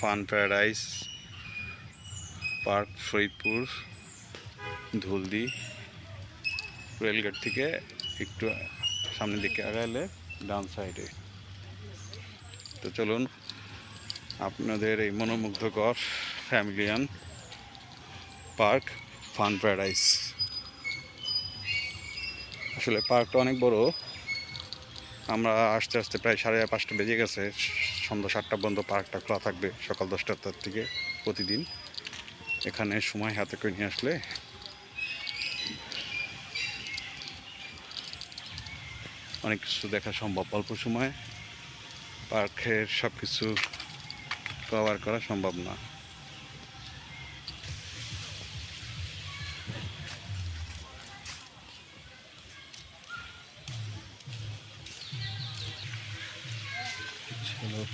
Fun paradise, park Faridpur, Dhuldi, rail gate থেকে একটু সামনের দিকে আগালে ডান সাইডে। তো চলুন, আপনাদের এই মনোমুগ্ধকর ফ্যামিলিয়ান পার্ক ফান প্যারাডাইস। আসলে পার্কটা অনেক বড় আমরা আসতে আসতে প্রায় সাড়ে পাঁচটা বেজে গেছে। সন্ধ্যা সাতটা পর্যন্ত পার্কটা খোলা থাকবে সকাল দশটার থেকে প্রতিদিন। এখানে সময় হাতে করে নিয়ে আসলে অনেক কিছু দেখা সম্ভব। অল্প সময় পার্কের সব কিছু কভার করা সম্ভব না। হলুদ